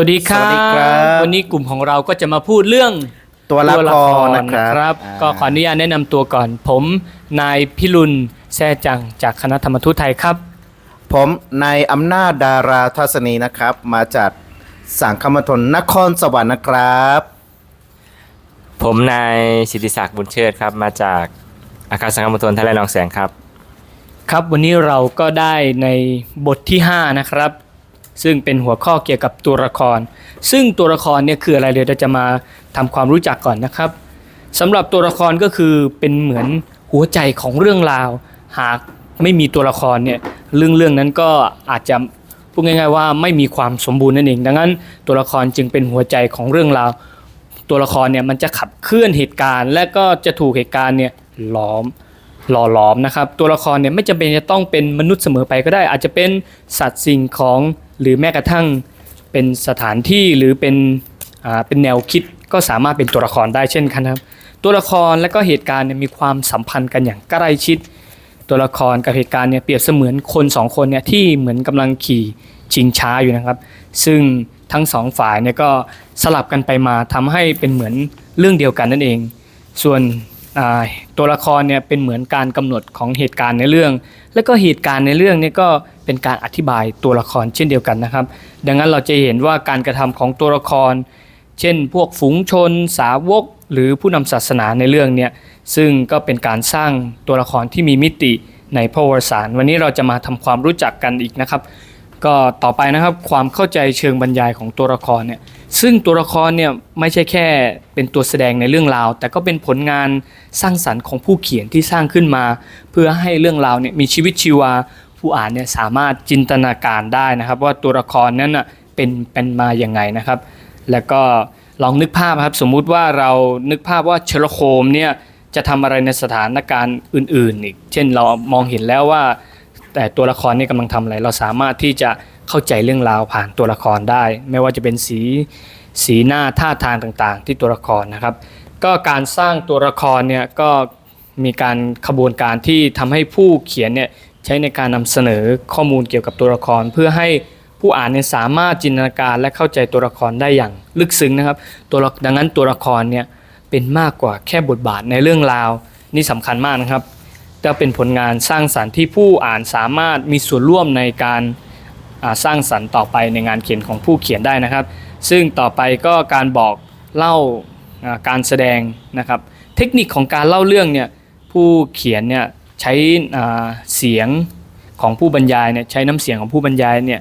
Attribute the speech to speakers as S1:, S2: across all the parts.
S1: วัสดีครั
S2: สวัสดีครับบ
S1: วันนี้กลุ่มของเราก็จะมาพูดเรื่อง
S2: ตัวละครนะครับ
S1: อ่าก็ขออนุญาตแนะนำตัวก่อน ผมนายพิรุณแซ่จังจากคณะธรรมทูตไทยครับ
S2: ผมนายอำนาจดาราทัศนีนะครับ มาจากสังคมทนนครสวรรค์นะครับ
S3: ผมนายสิทธิศักดิ์บุญเชิดครับ มาจากอาคารสังคมมณฑลทะเลหนองแสงครับ
S1: ครับวันนี้เราก็ได้ในบทที่ 5 นะครับ ซึ่งเป็นหัวข้อเกี่ยวกับตัวละคร ซึ่งตัวละครเนี่ยคืออะไรเดี๋ยวเราจะมาทำความรู้จักก่อนนะครับสำหรับตัวละครก็คือเป็นเหมือนหัวใจของเรื่องราว หากไม่มีตัวละครเนี่ยเรื่องเรื่องนั้นก็อาจจะพูดง่ายๆว่าไม่มีความสมบูรณ์นั่นเอง ดังนั้นตัวละครจึงเป็นหัวใจของเรื่องราว ตัวละครเนี่ยมันจะขับเคลื่อนเหตุการณ์ และก็จะถูกเหตุการณ์เนี่ยล้อมหล่อหลอมนะครับ ตัวละครเนี่ยไม่จำเป็นจะต้องเป็นมนุษย์เสมอไปก็ได้ อาจจะเป็นสัตว์สิ่งของ หรือแม้กระทั่งเป็นสถานที่หรือเป็นเป็นแนวคิดก็สามารถเป็นตัวละครได้เช่นกันครับ ตัวละครและก็เหตุการณ์มีความสัมพันธ์กันอย่างใกล้ชิด ตัวละครกับเหตุการณ์เนี่ยเปรียบเสมือนคนสองคนเนี่ยที่เหมือนกำลังขี่ชิงช้าอยู่นะครับ ซึ่งทั้งสองฝ่ายเนี่ยก็สลับกันไปมาทำให้เป็นเหมือนเรื่องเดียวกันนั่นเอง ส่วนตัวละครเนี่ยเป็นเหมือนการกำหนดของเหตุการณ์ในเรื่อง และก็เหตุการณ์ในเรื่องเนี่ยก็ เป็นการอธิบายตัวละครเช่นเดียวกันนะครับ ดังนั้นเราจะเห็นว่าการกระทำของตัวละคร เช่น พวกฝูงชน สาวก หรือผู้นำศาสนาในเรื่องเนี่ยซึ่งก็เป็นการสร้างตัวละครที่มีมิติในพระวรสาร วันนี้เราจะมาทำความรู้จักกันอีกนะครับ ก็ต่อไปนะครับความเข้าใจเชิงบรรยายของตัวละครเนี่ยซึ่งตัวละครเนี่ยไม่ใช่แค่เป็นตัวแสดงในเรื่องราว แต่ก็เป็นผลงานสร้างสรรค์ของผู้เขียนที่สร้างขึ้นมา เพื่อให้เรื่องราวเนี่ยมีชีวิตชีวา ผู้อ่านเนี่ยสามารถจินตนาการได้นะครับ ว่าตัวละครนั้นเป็นเป็นมาอย่างไงนะครับ แล้วก็ลองนึกภาพครับสมมุติว่าเรานึกภาพว่าเชลโฮมเนี่ยจะทำอะไรในสถานการณ์อื่น ๆ อีก เช่นเรามองเห็นแล้วว่า แต่ตัวละครนี่กำลังทำอะไร เราสามารถที่จะเข้าใจเรื่องราวผ่านตัวละครได้ ไม่ว่าจะเป็นสีสีหน้าท่าทางต่างๆ ที่ตัวละครนะครับ ก็การสร้างตัวละครเนี่ยก็มีการขบวนการที่ทำให้ผู้เขียนเนี่ย ใช้ในการนำเสนอข้อมูลเกี่ยวกับตัวละคร เพื่อให้ผู้อ่านเนี่ยสามารถจินตนาการและเข้าใจตัวละครได้อย่างลึกซึ้งนะครับ ตัวดังนั้นตัวละครเนี่ยเป็นมากกว่าแค่บทบาทในเรื่องราว นี่สำคัญมากนะครับก็เป็นผลงานสร้างสรรค์ที่ผู้อ่านสามารถมีส่วนร่วมในการสร้างสรรค์ต่อไปในงานเขียนของผู้เขียนได้นะครับ ซึ่งต่อไปก็การบอกเล่าการแสดงนะครับ เทคนิคของการเล่าเรื่องเนี่ยผู้เขียนเนี่ย ใช้เสียงของผู้บรรยายเนี่ยใช้น้ำเสียงของผู้บรรยายเนี่ย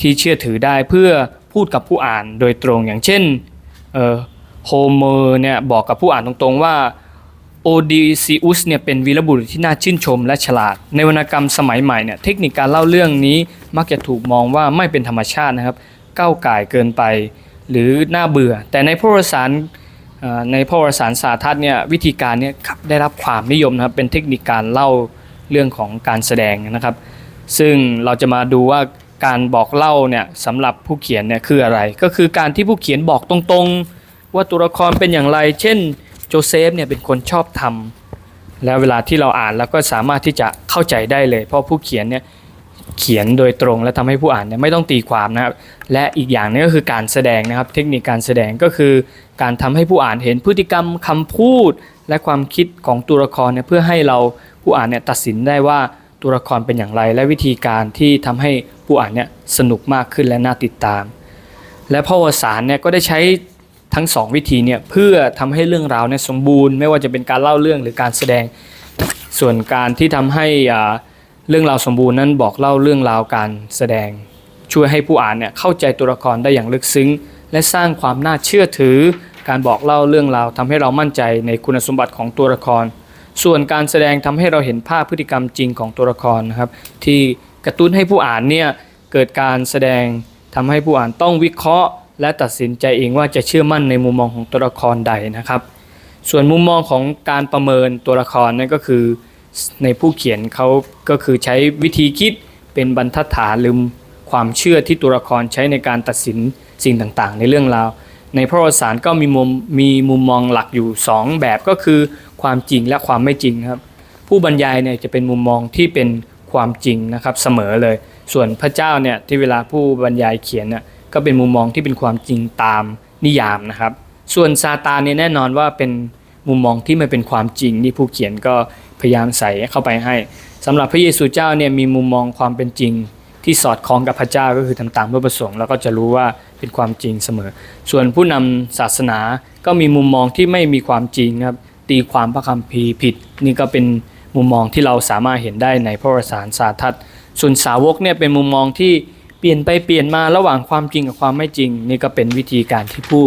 S1: ที่เชื่อถือได้เพื่อพูดกับผู้อ่านโดยตรงอย่างเช่นโฮเมอร์เนี่ยบอกกับผู้อ่านตรงๆว่าโอดิซิอุสเนี่ยเป็นวีรบุรุษที่น่าชื่นชมและฉลาด ในวรรณกรรมสมัยใหม่เนี่ยเทคนิคการเล่าเรื่องนี้มักจะถูกมองว่าไม่เป็นธรรมชาตินะครับ ก้าวก่เกินไป หรือน่าเบื่อ แต่ในพวรสาร ในพระวรสารสาทัศน์เนี่ยวิธีการเนี่ยได้รับความนิยมนะครับเป็นเทคนิคการเล่าเรื่องของการแสดงนะครับ ซึ่งเราจะมาดูว่าการบอกเล่าเนี่ยสำหรับผู้เขียนเนี่ยคืออะไร ก็คือการที่ผู้เขียนบอกตรงๆ ว่าตัวละครเป็นอย่างไร เช่นโจเซฟเนี่ยเป็นคนชอบทำแล้วเวลาที่เราอ่านแล้วก็สามารถที่จะเข้าใจได้เลย เพราะผู้เขียนเนี่ย เขียนโดยตรงและทำให้ผู้อ่านเนี่ยไม่ต้องตีความนะครับและอีกอย่างนึงก็คือการแสดงนะครับ เทคนิคการแสดงก็คือ การทำให้ผู้อ่านเห็นพฤติกรรมคำพูด และความคิดของตัวละครเนี่ยเพื่อให้เราผู้อ่านเนี่ยตัดสินได้ว่าตัวละครเป็นอย่างไร และวิธีการที่ทำให้ผู้อ่านเนี่ยสนุกมากขึ้นและน่าติดตาม และพระวสารเนี่ยก็ได้ใช้ทั้งสองวิธีเนี่ยเพื่อทำให้เรื่องราวเนี่ยสมบูรณ์ ไม่ว่าจะเป็นการเล่าเรื่องหรือการแสดงส่วนการที่ทำให้อ่า เรื่องราวสมบูรณ์นั้นบอกเล่าเรื่องราวการแสดง ช่วยให้ผู้อ่านเนี่ยเข้าใจตัวละครได้อย่างลึกซึ้ง และสร้างความน่าเชื่อถือ การบอกเล่าเรื่องราวทำให้เรามั่นใจในคุณสมบัติของตัวละคร ส่วนการแสดงทำให้เราเห็นภาพพฤติกรรมจริงของตัวละครนะครับ ที่กระตุ้นให้ผู้อ่านเนี่ยเกิดการแสดงทำให้ผู้อ่านต้องวิเคราะห์ และตัดสินใจเองว่าจะเชื่อมั่นในมุมมองของตัวละครใดนะครับ ส่วนมุมมองของการประเมินตัวละครนั่นก็คือ ในผู้เขียนเขาก็คือใช้วิธีคิดเป็นบรรทัดฐานหรือความเชื่อที่ตัวละครใช้ในการตัดสินสิ่งต่างๆ ในเรื่องราว ในพระวสารก็มีมุมมีมุมมองหลักอยู่ 2 แบบก็คือความจริงและความไม่จริงครับ ผู้บรรยายเนี่ยจะเป็นมุมมองที่เป็นความจริงนะครับเสมอเลย ส่วนพระเจ้าเนี่ยที่เวลาผู้บรรยายเขียนเนี่ยก็เป็นมุมมองที่เป็นความจริงตามนิยามนะครับ ส่วนซาตานเนี่ยแน่นอนว่าเป็นมุมมองที่ไม่เป็นความจริงนี่ผู้เขียนก็ พยายามใส่เข้าไปให้สำหรับพระเยซูเจ้าเนี่ยมีมุมมองความเป็นจริงที่สอดคล้องกับพระเจ้าก็คือทำตามพระประสงค์แล้วก็จะรู้ว่าเป็นความจริงเสมอ ส่วนผู้นำศาสนาก็มีมุมมองที่ไม่มีความจริงครับตีความพระคัมภีร์ผิด นี่ก็เป็นมุมมองที่เราสามารถเห็นได้ในพระวสารสาทัตส่วนสาวกเนี่ยเป็นมุมมองที่เปลี่ยนไปเปลี่ยนมาระหว่างความจริงกับความไม่จริง นี่ก็เป็นวิธีการที่ผู้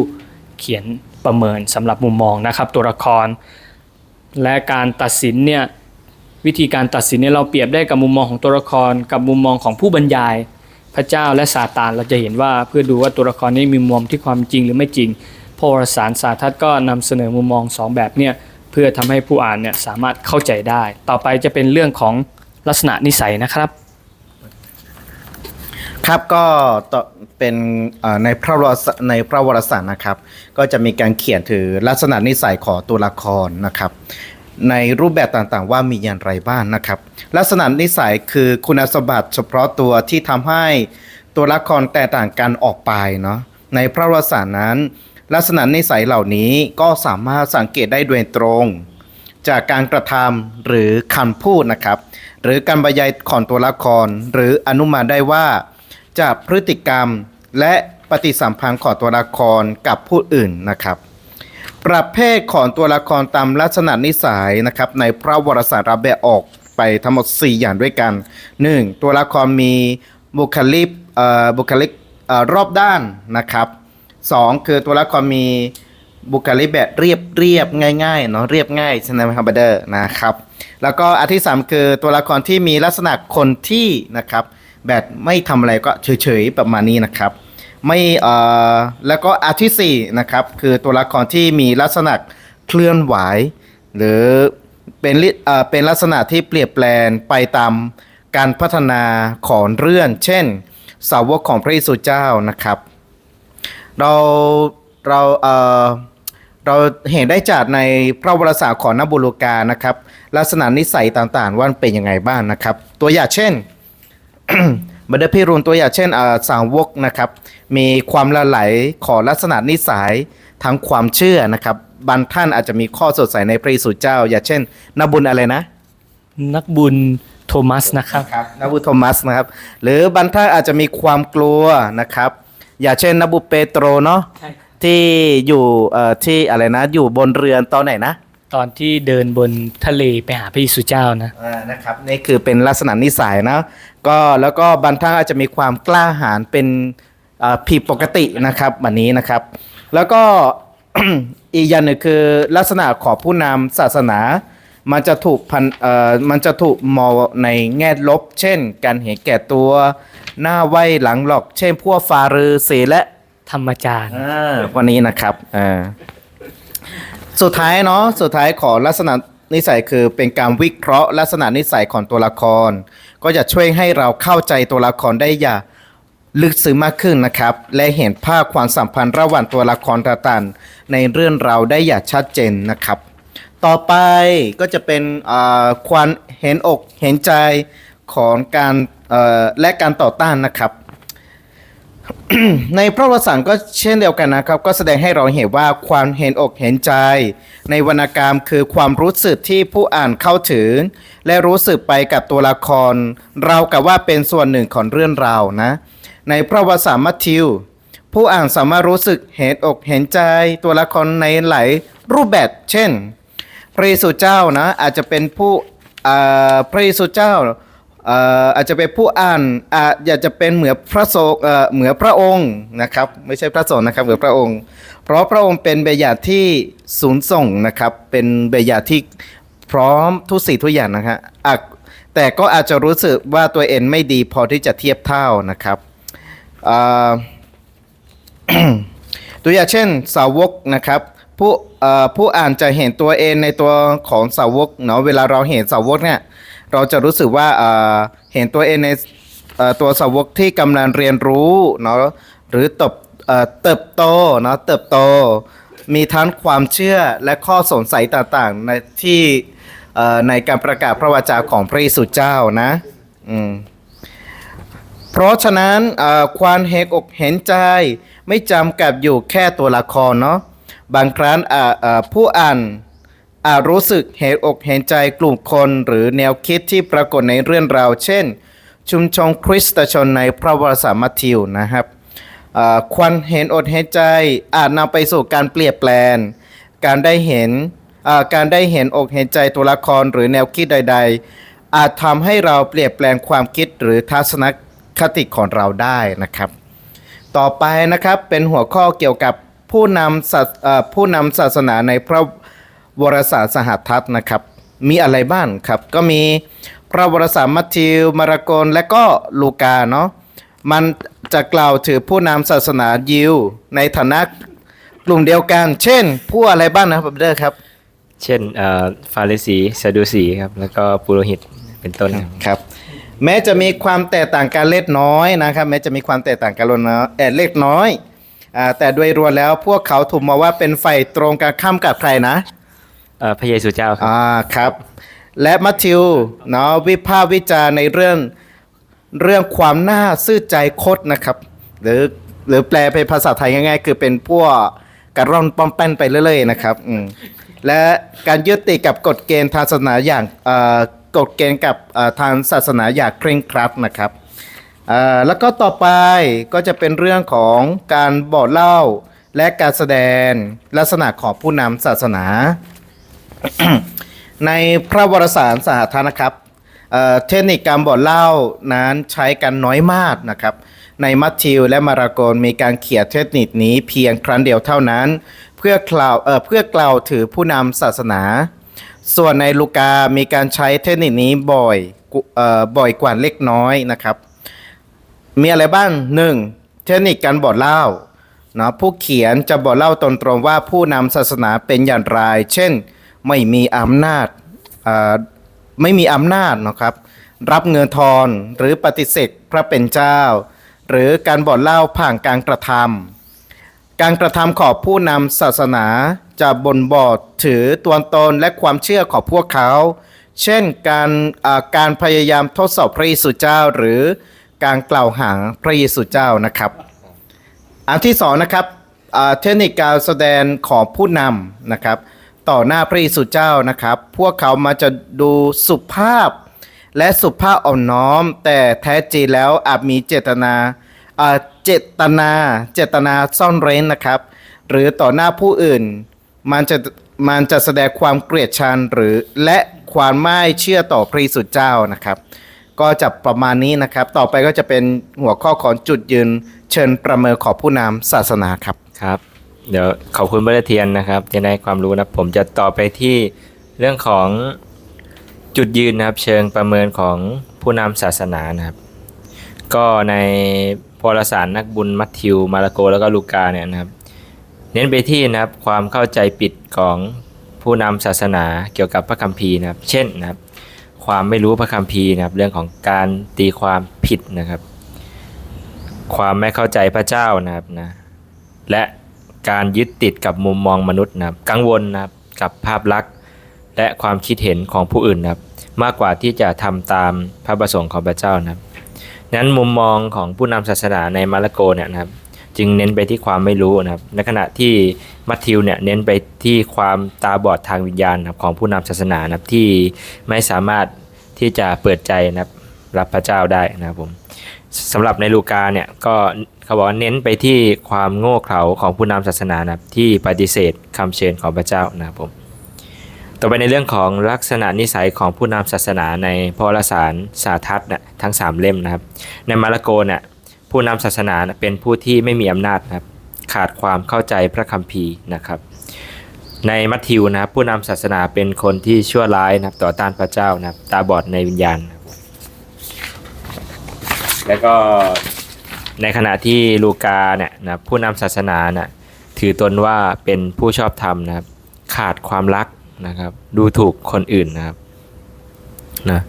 S1: เขียนประเมินสำหรับมุมมองนะครับ ตัวละคร และการตัดสินเนี่ยวิธีการตัดสินเนี่ยเราเปรียบได้กับมุมมองของตัวละคร กับมุมมองของผู้บรรยาย พระเจ้าและซาตานเราจะเห็นว่าเพื่อดูว่าตัวละครนี้มีมุมที่ความจริงหรือไม่จริงพรสารสาทัตก็นำเสนอมุมมองสองแบบเนี่ยเพื่อทำให้ผู้อ่านเนี่ยสามารถเข้าใจได้ ต่อไปจะเป็นเรื่องของลักษณะนิสัยนะครับ
S2: ครับก็เป็นในพระวรในพระวรสารนะครับ ก็จะมีการเขียนถึงลักษณะนิสัยของตัวละครนะครับ ในรูปแบบต่างๆ ว่ามีอย่างไรบ้างนะครับ ลักษณะนิสัยคือคุณสมบัติเฉพาะตัวที่ทำให้ตัวละครแตกต่างกันออกไปเนาะในพระวรสารนั้น ลักษณะนิสัยเหล่านี้ก็สามารถสังเกตได้โดยตรง จากการกระทำหรือคำพูดนะครับ หรือการบรรยายของตัวละครหรืออนุมานได้ว่า จากพฤติกรรมและปฏิสัมพันธ์ของตัวละครกับผู้อื่นนะครับ ประเภทของตัวละครตามลักษณะนิสัยนะครับในพระวรสารรับแบ่ออกไปทั้งหมด 4 อย่างด้วยกัน 1. ตัวละครมีบุคลิกเอ่อบุคลิกเอ่อรอบด้านนะครับ 2. คือตัวละครมีบุคลิกแบบเรียบเรียบง่ายๆเนาะเรียบง่ายใช่ไหมครับเดอร์นะครับ แล้วก็อันที่สามคือตัวละครที่มีลักษณะคนที่นะครับ แบบไม่ทำอะไรก็เฉยๆประมาณนี้นะครับไม่เอ่อแล้วก็อันที่สี่นะครับคือตัวละครที่มีลักษณะเคลื่อนไหว หรือเป็นลิเอ่อเป็นลักษณะที่เปลี่ยนแปลงไปตามการพัฒนาของเรื่อง เช่น สาวกของพระเยซูเจ้านะครับ เราเราเอ่อเราเห็นได้จากในพระวรสารของนบุโลกานะครับ ลักษณะนิสัยต่างๆว่าเป็นยังไงบ้างนะครับ ตัวอย่างเช่น บัดเดอร์พิรุณตัวอย่างเช่นอ่าสาวกนะครับ มีความละไหลของลักษณะนิสัยทั้งความเชื่อนะครับ บางท่านอาจจะมีข้อสดใสในพระเยซูเจ้า อย่างเช่นนบุญอะไรนะ
S1: นักบุญโทมัสนะครับ
S2: ครับนบุโทมัสนะครับ หรือบางท่านอาจจะมีความกลัวนะครับ อย่างเช่นนบุเปโตรเนาะ
S1: ใช่
S2: ที่อยู่เอ่อที่อะไรนะอยู่บนเรือนตอนไหนนะ
S1: ตอนที่เดินบนทะเลไปหาพระเยซูเจ้านะ
S2: อ่านะครับนี่คือเป็นลักษณะนิสัยนะก็แล้วก็บางท่านอาจจะมีความกล้าหาญเป็นอ่าผิดปกตินะครับแบบนี้นะครับ แล้วก็ อีกอย่างหนึ่งคือลักษณะของผู้นำศาสนา มันจะถูกพันเอ่อมันจะถูกมองในแง่ลบ เช่น การเห็นแก่ตัว หน้าไหวหลังหลอก เช่นพวกฟารือสีและ
S1: ธรรมจารย์
S2: อ่าวันนี้นะครับอ่า สุดท้ายเนาะสุดท้ายขอลักษณะนิสัยคือเป็นการวิเคราะห์ลักษณะนิสัยของตัวละคร ก็จะช่วยให้เราเข้าใจตัวละครได้อย่างลึกซึ้งมากขึ้นนะครับ และเห็นภาพความสัมพันธ์ระหว่างตัวละครต่างๆในเรื่องเราได้อย่างชัดเจนนะครับ ต่อไปก็จะเป็นความเห็นอกเห็นใจของการและการต่อต้านนะครับ ในพระวสารก็เช่นเดียวกันนะครับ ก็แสดงให้เราเห็นว่าความเห็นอกเห็นใจ ในวรรณกรรมคือความรู้สึกที่ผู้อ่านเข้าถึง และรู้สึกไปกับตัวละคร เรากับว่าเป็นส่วนหนึ่งของเรื่องราวนะ ในพระวสารมัทธิว ผู้อ่านสามารถรู้สึกเห็นอกเห็นใจ ตัวละครในหลายรูปแบบ เช่น พระเยซูเจ้านะอาจจะเป็นผู้อ่าพระเยซูเจ้า อาจจะเป็นผู้อ่านอาจจะเป็นเหมือนพระโสเอ่อเหมือนพระองค์นะครับ ไม่ใช่พระสงฆ์นะครับเหมือนพระองค์ เพราะพระองค์เป็นเบญาที่สูงส่งนะครับ เป็นเบญาที่พร้อมทุกสิ่งทุกอย่างนะฮะแต่ก็อาจจะรู้สึกว่าตัวเองไม่ดีพอที่จะเทียบเท่านะครับตัวอย่างเช่นสาวกนะครับผู้ผู้อ่านจะเห็นตัวเองในตัวของสาวกเนาะเวลาเราเห็นสาวกเนี่ย เราจะรู้สึกว่าเห็นตัวเองในตัวสาวกที่กำลังเรียนรู้เนาะหรือเติบเติบโตเนาะเติบโต มีทั้งความเชื่อและข้อสงสัยต่างๆในที่ในการประกาศพระวจาของพระเยซูเจ้านะอืมพราะฉะนั้นความเห็นอกเห็นใจไม่จำกัดอยู่แค่ตัวละครเนาะบางครั้งผู้อ่าน รู้สึกเห็นอกเห็นใจกลุ่มคนหรือแนวคิดที่ปรากฏในเรื่องราว เช่น ชุมชนคริสตชนในพระวรสามัทธิวนะครับความเห็นอดเห็นใจอาจนำไปสู่การเปลี่ยนแปลง การได้เห็นการได้เห็นอกเห็นใจตัวละครหรือแนวคิดใด ๆ อาจทำให้เราเปลี่ยนแปลงความคิดหรือทัศนคติของเราได้นะครับ ต่อไปนะครับเป็นหัวข้อเกี่ยวกับผู้นำสเอ่อผู้นำศาสนาในพระ วรสารสหทัศน์นะครับ มีอะไรบ้างครับ ก็มีพระวรสารมัทธิว มาระโกนและก็ลูกาเนาะมันจะกล่าวถือผู้นำศาสนายิว ในฐานะกลุ่มเดียวกัน เช่น ผู้อะไรบ้างนะครับเดอร์ครับ
S3: เช่นเอ่อฟาริสีซาดูสีครับ แล้วก็ปุโรหิตเป็นต้นครับ
S2: ครับ แม้จะมีความแตกต่างกันเล็กน้อยนะครับ แม้จะมีความแตกต่างกันเล็กน้อยเอ่อเล็กน้อยอ่าแต่โดยรวมแล้วพวกเขาถูกมองว่าเป็นฝ่ายตรงกันข้ามกับใครนะ
S3: เอ่อพระเยซูเจ้าครับ
S2: อ่าครับ และมัทธิวเนาะวิพากษ์วิจารณ์ในเรื่องเรื่องความน่าซื่อใจคดนะครับ หรือหรือแปลเป็นภาษาไทยง่ายๆ คือเป็นพวกกระร่อนป้อมแป้นไปเรื่อยๆนะครับอืมและการยึดติดกับกฎเกณฑ์ทางศาสนาอย่างเอ่อกฎเกณฑ์กับเอ่อทางศาสนาอย่างเคร่งครัดนะครับเอ่อแล้วก็ต่อไปก็จะเป็นเรื่องของการบอกเล่าและการแสดงลักษณะของผู้นำศาสนา ในพระวรสารสหทานะครับเเทคนิคการบอกเล่านั้นใช้กันน้อยมากนะครับ ในมัทธิวและมาระโกนมีการเขียนเทคนิคนี้เพียงครั้งเดียวเท่านั้น เพื่อกล่าวเเพื่อกล่าวถือผู้นำศาสนา ส่วนในลูกา มีการใช้เทคนิคนี้บ่อยออบ่อยกว่าเล็กน้อยนะครับ มีอะไรบ้าง 1. เทคนิคการบอกเล่าเนาะผู้เขียนจะบอกเล่าตรงๆว่าผู้นำศาสนาเป็นอย่างไร เช่น ไม่มีอำนาจไม่มีอำนาจนะครับ รับเงินทอนหรือปฏิเสธพระเป็นเจ้า หรือการบอกเล่าผ่านการกระทำการกระทำของผู้นำศาสนาจะบ่นบอกถือตัวตนและความเชื่อของพวกเขา เช่นการการพยายามทดสอบพระเยซูเจ้าหรือการกล่าวหาพระเยซูเจ้านะครับอันที่สองนะครับเทคนิคการแสดงของผู้นำนะครับ ต่อหน้าพระเยซูเจ้านะครับ พวกเขามาจะดูสุภาพ และสุภาพอ่อนน้อม แต่แท้จริงแล้วอาจมีเจตนาเจตนาเจตนาซ่อนเร้นนะครับ หรือต่อหน้าผู้อื่น มันจะมันจะแสดงความเกลียดชังหรือและความไม่เชื่อต่อพระเยซูเจ้านะครับ ก็จะประมาณนี้นะครับ ต่อไปก็จะเป็นหัวข้อของจุดยืนเชิญประเมินของผู้นำศาสนาครับ
S3: ครับ เดี๋ยวขอบคุณบร์เทียนนะครับจะได้ความรู้นะผมจะต่อไปที่เรื่องของจุดยืนนะครับ เชิงประเมินของผู้นำศาสนานะครับ ก็ในพรสารนักบุญมัทธิว มาระโกแล้วก็ลูกาเนี่ยนะครับ เน้นไปที่นะครับความเข้าใจผิดของผู้นำศาสนาเกี่ยวกับพระคัมภีร์นะครับ เช่นนะครับ ความไม่รู้พระคัมภีร์นะครับ เรื่องของการตีความผิดนะครับ ความไม่เข้าใจพระเจ้านะครับนะและ การยึดติดกับมุมมองมนุษย์นะครับกังวลนะครับกับภาพลักษณ์ และความคิดเห็นของผู้อื่นนะครับมากกว่าที่จะทำตามพระประสงค์ของพระเจ้านะครับนั้นมุมมองของผู้นำศาสนาในมาระโกเนี่ยนะครับจึงเน้นไปที่ความไม่รู้นะครับ ในขณะที่มัทธิวเนี่ยเน้นไปที่ความตาบอดทางวิญญาณนะครับของผู้นำศาสนานะครับที่ไม่สามารถที่จะเปิดใจนะครับรับพระเจ้าได้นะครับผมสำหรับในลูกาเนี่ยก็ เขาบอกว่าเน้นไปที่ความโง่เขลาของผู้นำศาสนานะครับที่ปฏิเสธคำเชิญของพระเจ้านะครับผมต่อไปในเรื่องของลักษณะนิสัยของผู้นำศาสนาในพระสารสาทัศน์เนี่ยทั้ง 3 เล่มนะครับ ในมาระโกนี่ยผู้นำศาสนาเป็นผู้ที่ไม่มีอำนาจนะครับ ขาดความเข้าใจพระคัมภีร์นะครับ ในมัทธิวนะครับผู้นำศาสนาเป็นคนที่ชั่วร้ายนะครับต่อต้านพระเจ้านะครับตาบอดในวิญญาณนะครับแล้วก็ ในขณะที่ลูกาเนี่ยนะผู้นำศาสนาน่ะถือตนว่าเป็นผู้ชอบธรรมนะครับ ขาดความรักนะครับ ดูถูกคนอื่นนะครับนะ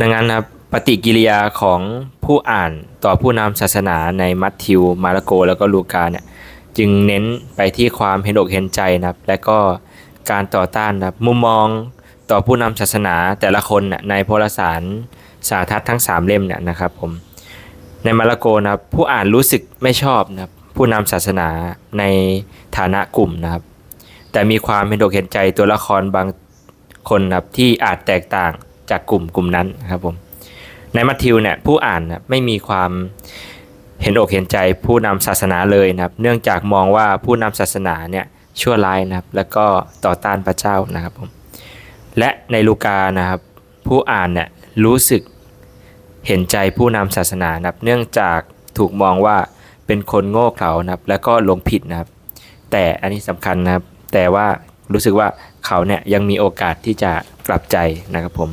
S3: ดังนั้นนะครับปฏิกิริยาของผู้อ่านต่อผู้นำศาสนาในมัทธิว มาระโก แล้วก็ลูกาเนี่ยจึงเน้นไปที่ความเห็นอกเห็นใจนะครับ และก็การต่อต้านนะครับมุมมองต่อผู้นำศาสนาแต่ละคนน่ะในพลสารสาทัศน์ทั้ง 3 เล่มเนี่ยนะครับผม ในมาระโกนะครับผู้อ่านรู้สึกไม่ชอบนะครับผู้นำศาสนาในฐานะกลุ่มนะครับ แต่มีความเห็นอกเห็นใจตัวละครบางคนนะครับที่อาจแตกต่างจากกลุ่มกลุ่มนั้นครับผมในมัทธิวเนี่ยผู้อ่านนะไม่มีความเห็นอกเห็นใจผู้นำศาสนาเลยนะครับ เนื่องจากมองว่าผู้นำศาสนาเนี่ยชั่วร้ายนะครับ แล้วก็ต่อต้านพระเจ้านะครับผมและในลูกานะครับ ผู้อ่านเนี่ยรู้สึก เห็นใจผู้นำศาสนานะครับ เนื่องจากถูกมองว่าเป็นคนโง่เขลานะครับ แล้วก็หลงผิดนะครับ แต่อันนี้สำคัญนะครับ แต่ว่ารู้สึกว่าเขาเนี่ยยังมีโอกาสที่จะกลับใจนะครับผม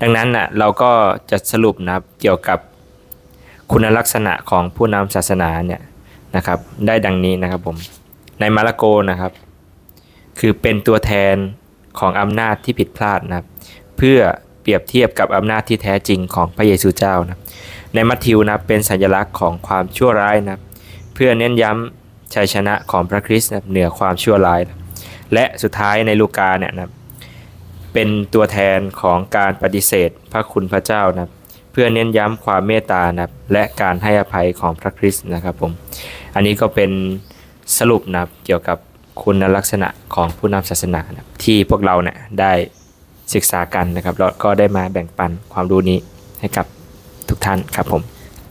S3: ดังนั้นนะเราก็จะสรุปนะครับเกี่ยวกับคุณลักษณะของผู้นำศาสนาเนี่ยนะครับ ได้ดังนี้นะครับผมในมาระโกนะครับ คือเป็นตัวแทนของอำนาจที่ผิดพลาดนะครับ เพื่อ เปรียบเทียบกับอำนาจที่แท้จริงของพระเยซูเจ้านะในมัทธิวนะเป็นสัญลักษณ์ของความชั่วร้ายนะเพื่อเน้นย้ำชัยชนะของพระคริสต์นะเหนือความชั่วร้ายนะและสุดท้ายในลูกาเนี่ยนะเป็นตัวแทนของการปฏิเสธพระคุณพระเจ้านะเพื่อเน้นย้ำความเมตตานะและการให้อภัยของพระคริสต์นะครับผมอันนี้ก็เป็นสรุปนะเกี่ยวกับคุณลักษณะของผู้นำศาสนานะที่พวกเราเนี่ยได้ ศึกษากันนะครับแล้วก็ได้มาแบ่งปันความรู้นี้ให้กับทุกท่านครับผม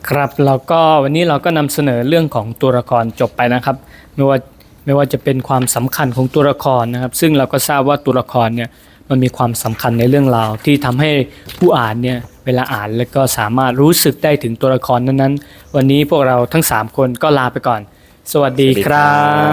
S1: ครับเราก็วันนี้เราก็นำเสนอเรื่องของตัวละครจบไปนะครับ ไม่ว่าไม่ว่าจะเป็นความสำคัญของตัวละครนะครับ ซึ่งเราก็ทราบว่าตัวละครเนี่ยมันมีความสำคัญในเรื่องราวที่ทำให้ผู้อ่านเนี่ยเวลาอ่านแล้วก็สามารถรู้สึกได้ถึงตัวละครนั้นๆ วันนี้พวกเราทั้ง 3 คนก็ลาไปก่อน สวัสดี
S3: สวัสดี
S1: ค
S3: ครั
S1: รับบ